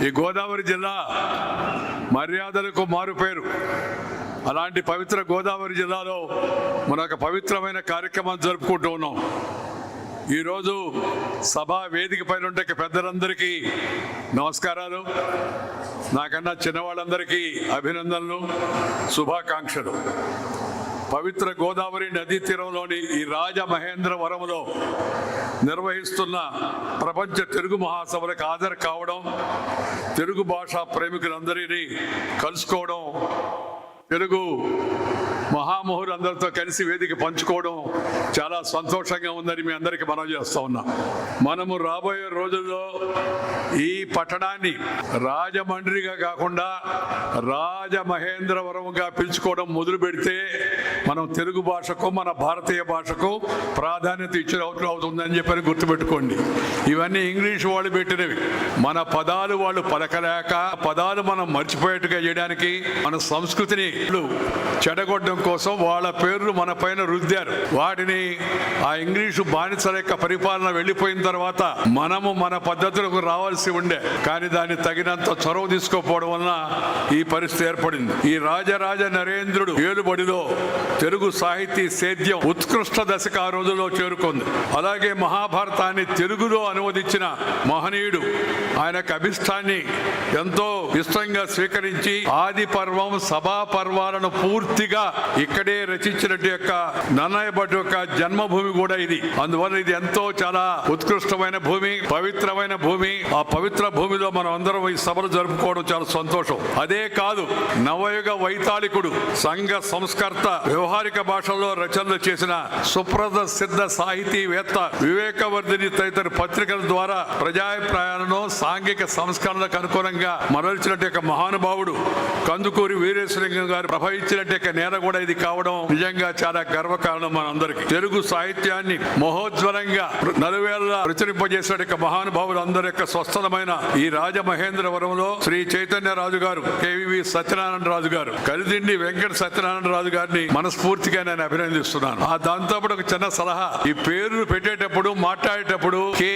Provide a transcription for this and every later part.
ఈ గోదావరి జిల్లా మర్యాదలకు మారు పేరు. అలాంటి పవిత్ర గోదావరి జిల్లాలో మన ఒక పవిత్రమైన కార్యక్రమం జరుపుకుంటూ ఉన్నాం. ఈరోజు సభా వేదిక పైన ఉండే పెద్దలందరికీ నమస్కారాలు. నాకన్నా చిన్నవాళ్ళందరికీ అభినందనలు శుభాకాంక్షలు. పవిత్ర గోదావరి నదీ తీరంలోని ఈ రాజమహేంద్రవరంలో నిర్వహిస్తున్న ప్రపంచ తెలుగు మహాసభలకు హాజరు కావడం తెలుగు భాషా ప్రేమికులందరినీ కలుసుకోవడం తెలుగు మహామహులందరితో కలిసి వేదిక పంచుకోవడం చాలా సంతోషంగా ఉందని మీ అందరికీ మనం చేస్తూ ఉన్నాం. మనము రాబోయే రోజుల్లో ఈ పట్టణాన్ని రాజమండ్రిగా కాకుండా రాజమహేంద్రవరంగా పిలుచుకోవడం మొదలు పెడితే మనం తెలుగు భాషకు మన భారతీయ భాషకు ప్రాధాన్యత ఇచ్చిన అవుతుందని చెప్పని గుర్తుపెట్టుకోండి. ఇవన్నీ ఇంగ్లీష్ వాళ్ళు పెట్టినవి. మన పదాలు వాళ్ళు పలకలేక పదాలు మనం మర్చిపోయేట్టుగా చేయడానికి మన సంస్కృతిని చెడగొట్టడం కోసం వాళ్ళ పేర్లు మన పైన రుద్దారు. వాటిని ఆ ఇంగ్లీషు బానిసల యొక్క పరిపాలన వెళ్ళిపోయిన తర్వాత మనము మన పద్ధతులకు రావాల్సి ఉండే. కానీ దాన్ని తగినంత చొరవ తీసుకోకపోవడం వలన ఈ పరిస్థితి ఏర్పడింది. ఈ రాజరాజ నరేంద్రుడు ఏలుబడిలో తెలుగు సాహితీ సేద్యం ఉత్కృష్ట దశకు ఆ రోజుల్లో చేరుకుంది. అలాగే మహాభారతాన్ని తెలుగులో అనువదించిన మహనీయుడు ఆయన అభిష్టాన్ని ఎంతో ఇష్టంగా స్వీకరించి ఆది పర్వం సభా పర్వాలను పూర్తిగా ఇక్కడే రచించినట్టు యొక్క నన్నయ్య భట్ యొక్క జన్మభూమి కూడా ఇది. అందువల్ల ఇది ఎంతో చాలా ఉత్కృష్టమైన భూమి పవిత్రమైన భూమి. ఆ పవిత్ర భూమిలో మనం అందరం ఈ సభలు జరుపుకోవడం చాలా సంతోషం. అదే కాదు నవయుగ వైతాళికుడు సంఘ సంస్కర్త వ్యవహారిక భాషల్లో రచనలు చేసిన సుప్రద సిద్ధ సాహితీవేత్త వివేకవర్ధిని తదితర పత్రికల ద్వారా ప్రజాభిప్రాయాలను సాంఘిక సంస్కరణలకు అనుగుణంగా మరల్చినట్టు యొక్క మహానుభావుడు కందుకూరి వీరేశ్వరంగం గారు ప్రభవించినట్టు యొక్క నేల కూడా ఇది కావడం నిజంగా చాలా గర్వకారణం మనందరికి తెలుగు సాహిత్యాన్ని మహోజ్వలంగా నలువేల ప్రచురింపజేసిన యొక్క మహానుభావులు అందరి యొక్క స్వస్థలమైన ఈ రాజమహేంద్రవరంలో శ్రీ చైతన్య రాజు గారు కేవీవి సత్యనారాయణ రాజు గారు కలిదిండి వెంకట సత్యనారాయణ రాజు గారిని మనస్ఫూర్తిగా నేను అభినందిస్తున్నాను. ఆ దాంతో ఒక చిన్న సలహా ఈ పేర్లు పెట్టేటప్పుడు మాట్లాడేటప్పుడు కే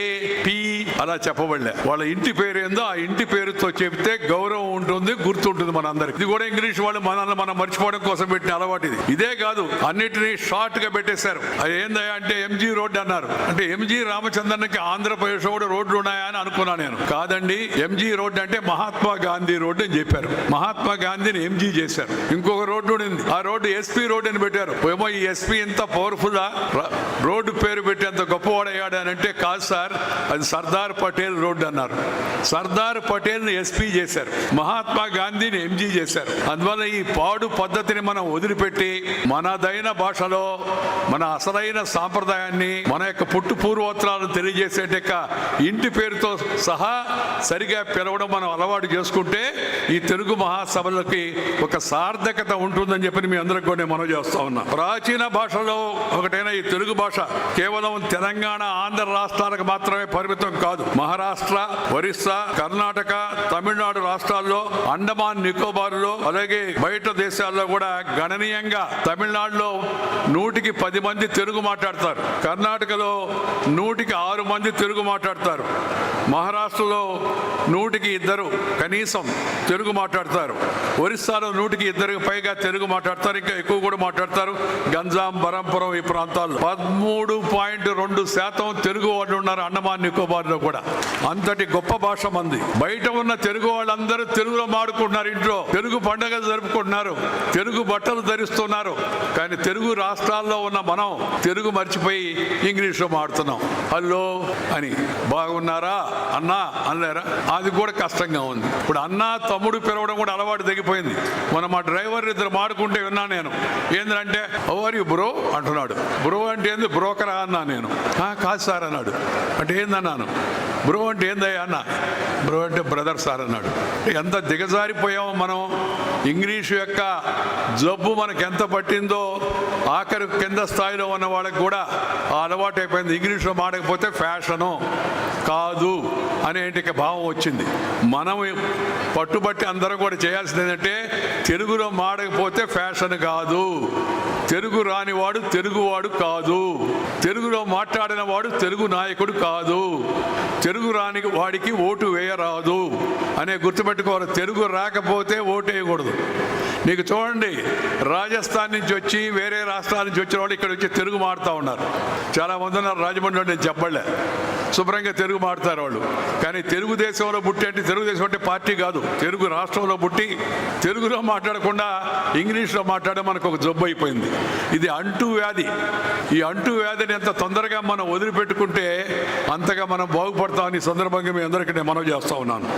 పి అలా చెప్పబడలే. వాళ్ళ ఇంటి పేరు ఏందో ఆ ఇంటి పేరుతో చెప్తే గౌరవం ఉంటుంది గుర్తుంటుంది మనందరికి. ఇది కూడా ఇంగ్లీష్ వాళ్ళు మనల్ని మనం మర్చిపోవడం కోసం పెట్టిన అలవాటు ఇది. ఇదే కాదు అన్నిటినీ షార్ట్గా పెట్టేశారు. అది ఏందయ్యా అంటే ఎంజీ రోడ్ అన్నారు. అంటే ఎంజీ రామచంద్రన్కి ఆంధ్రప్రదేశ్ కూడా రోడ్లు ఉన్నాయా అని అనుకున్నా నేను. కాదండి ఎంజీ రోడ్ అంటే మహాత్మా గాంధీ రోడ్ అని చెప్పారు. మహాత్మా గాంధీని ఎంజీ చేశారు. ఇంకొక రోడ్డు ఉండింది ఆ రోడ్డు ఎస్పీ రోడ్ అని పెట్టారు. ఏమో ఈ ఎస్పీ ఇంత పవర్ఫుల్ రోడ్డు పేరు పెట్టి అంత గొప్పవాడయ్యాడు అని అంటే కాదు సార్ అది సర్దార్ పటేల్ రోడ్డు అన్నారు. సర్దార్ పటేల్ని ఎస్పీ చేశారు. మహాత్మా గాంధీని ఎంజీ చేశారు. అందువల్ల ఈ పాడు పద్ధతిని మనం వదిలి వదిలిపెట్టి మనదైన భాషలో మన అసలైన సాంప్రదాయాన్ని మన యొక్క పుట్టు పూర్వోత్తరాలను తెలియజేసే ఇంటి పేరుతో సహా సరిగా పిలవడం మనం అలవాటు చేసుకుంటే ఈ తెలుగు మహాసభలకి ఒక సార్థకత ఉంటుందని చెప్పి మీ అందరికి కూడా నేను మనవి చేస్తా ఉన్నా. ప్రాచీన భాషలో ఒకటైన ఈ తెలుగు భాష కేవలం తెలంగాణ ఆంధ్ర రాష్ట్రాలకు మాత్రమే పరిమితం కాదు. మహారాష్ట్ర ఒరిస్సా కర్ణాటక తమిళనాడు రాష్ట్రాల్లో అండమాన్ నికోబార్లో అలాగే బయట దేశాల్లో కూడా గణనీయంగా తమిళనాడులో నూటికి పది మంది తెలుగు మాట్లాడతారు. కర్ణాటకలో నూటికి ఆరు మంది తెలుగు మాట్లాడతారు. మహారాష్ట్రలో నూటికి ఇద్దరు కనీసం తెలుగు మాట్లాడతారు. ఒరిస్సాలో నూటికి ఇద్దరికి పైగా తెలుగు మాట్లాడతారు ఇంకా ఎక్కువ కూడా మాట్లాడతారు. గంజాం బరంపురం ఈ ప్రాంతాల్లో పదమూడు పాయింట్ రెండు శాతం తెలుగు వాళ్ళు ఉన్నారు అండమాన్ నికోబార్లో కూడా. అంతటి గొప్ప భాష మంది. బయట ఉన్న తెలుగు వాళ్ళందరూ తెలుగులో మాడుకుంటున్నారు ఇంట్లో. తెలుగు పండుగ జరుపుకుంటున్నారు. తెలుగు బట్టలు ధరిస్తున్నారు. కానీ తెలుగు రాష్ట్రాల్లో ఉన్న మనం తెలుగు మర్చిపోయి ఇంగ్లీష్లో మాడుతున్నాం. హలో అని. బాగున్నారా? అన్నా అనలేరా? అది కూడా కష్టంగా ఉంది. ఇప్పుడు అన్నా తమ్ముడు పిలవడం కూడా అలవాటు తగ్గిపోయింది మన మా డ్రైవర్ ఇద్దరు మాడుకుంటే విన్నా నేను. ఏంటంటే ఓవర్ యు బ్రో అంటున్నాడు. బ్రో అంటే ఏంది? బ్రోకరా అన్నా నేను. కాదు సార్ అన్నాడు. అంటే ఏందన్నాను బ్రో అంటే ఏందయ్యా? అన్న. బ్రో అంటే బ్రదర్ సార్ అన్నాడు. ఎంత దిగజారిపోయామో మనం? ఇంగ్లీషు యొక్క జబ్బు మనకు ఎంత పట్టిందో ఆఖరి కింద స్థాయిలో ఉన్న వాళ్ళకి కూడా ఆ అలవాటు అయిపోయింది ఇంగ్లీష్లో మాడకపోతే ఫ్యాషను. కాదు అనేటి భావం వచ్చింది. మనం పట్టుబట్టి అందరం కూడా చేయాల్సింది ఏంటంటే తెలుగులో మాడకపోతే ఫ్యాషన్ కాదు. తెలుగు రానివాడు తెలుగువాడు కాదు. తెలుగులో మాట్లాడిన వాడు తెలుగు నాయకుడు కాదు. తెలుగు రాని వాడికి ఓటు వేయరాదు అనే గుర్తుపెట్టుకోవాలి. తెలుగు రాకపోతే ఓటు వేయకూడదు. నీకు చూడండి రాజస్థాన్ నుంచి వచ్చి వేరే రాష్ట్రాల నుంచి వచ్చిన వాళ్ళు ఇక్కడ వచ్చి తెలుగు మాడుతూ ఉన్నారు. చాలా మంది ఉన్నారు. రాజమండ్రిలో నేను చెప్పలే. శుభ్రంగా తెలుగు మాడతారు వాళ్ళు. కానీ తెలుగుదేశంలో పుట్టి అంటే తెలుగుదేశం అంటే పార్టీ కాదు. తెలుగు రాష్ట్రంలో పుట్టి తెలుగులో మాట్లాడకుండా ఇంగ్లీష్లో మాట్లాడడం మనకు ఒక జబ్బు అయిపోయింది. ఇది అంటూ వ్యాధి. ఈ అంటూ వ్యాధిని ఎంత తొందరగా మనం వదిలిపెట్టుకుంటే అంతగా మనం బాగుపడతామని సందర్భంగా మీ అందరికీ నేను మనవి చేస్తా ఉన్నాను.